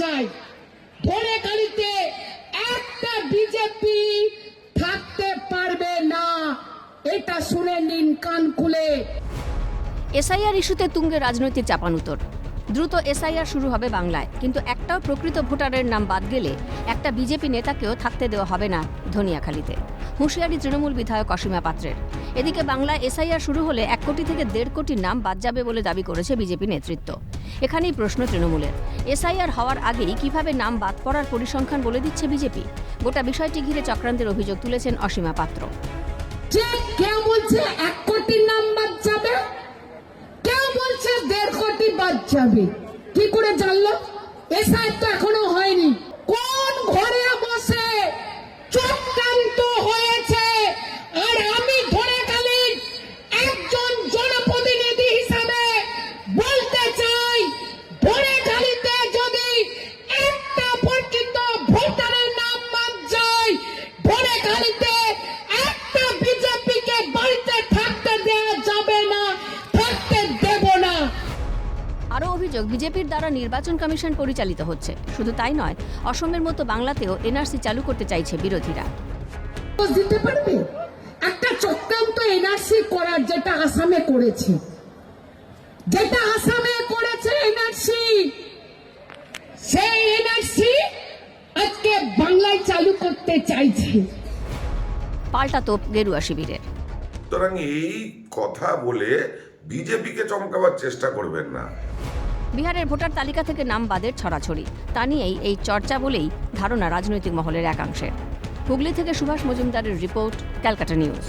ধরে গাড়িতে একটা বিজেপি থাকতে পারবে না। এটা শুনে নিন কান খুলে। এসআইআর ইস্যুতে তুঙ্গে রাজনৈতিক চাপানুতর। দ্রুত এসআইআর শুরু হবে বাংলায়। কিন্তু একটাও প্রকৃত ভোটারের নাম বাদ গেলে একটা বিজেপি নেতাকেও থাকতে দেওয়া হবে না ধনিয়াখালীতে। হুঁশিয়ারি তৃণমূল বিধায়ক অসীমা পাত্রের। এদিকে বাংলায় এসআইআর শুরু হলে এক কোটি থেকে দেড় কোটি নাম বাদ যাবে বলে দাবি করেছে বিজেপি নেতৃত্ব। এখানেই প্রশ্ন তৃণমূলের। এসআইআর হওয়ার আগেই কীভাবে নাম বাদ পড়ার পরিসংখ্যান বলে দিচ্ছে বিজেপি? গোটা বিষয়টি ঘিরে চক্রান্তের অভিযোগ তুলেছেন অসীমা পাত্র। যে কেউ বলছে এক কোটি নাম বাদ যাবে কেউ বলছে দেড় কোটি বাদ যাবে। কি করে জানলো? এসআই তো এখনও অভিযোগ বিজেপির দ্বারা নির্বাচন কমিশন পরিচালিত হচ্ছে। শুধু তাই নয় অসমের মতো বাংলাতেও এনআরসি চালু করতে চাইছে বিরোধীরা। দোষ দিতে পারবে? একটা চক্রান্ত এনআরসি করার যেটা আসামে করেছে। যেটা আসামে করেছে এনআরসি। সেই এনআরসি আজকে বাংলায় চালু করতে চাইছে। পাল্টা তোপ গেরুয়া শিবিরের। সুতরাং এই কথা বলে বিজেপিকে চমকাবার চেষ্টা করবেন না। বিহারের ভোটার তালিকা থেকে নাম বাদের ছড়াছড়ি। তা নিয়েই এই চর্চা বলেই ধারণা রাজনৈতিক মহলের একাংশের। হুগলি থেকে সুভাষ মজুমদারের রিপোর্ট, ক্যালকাটা নিউজ।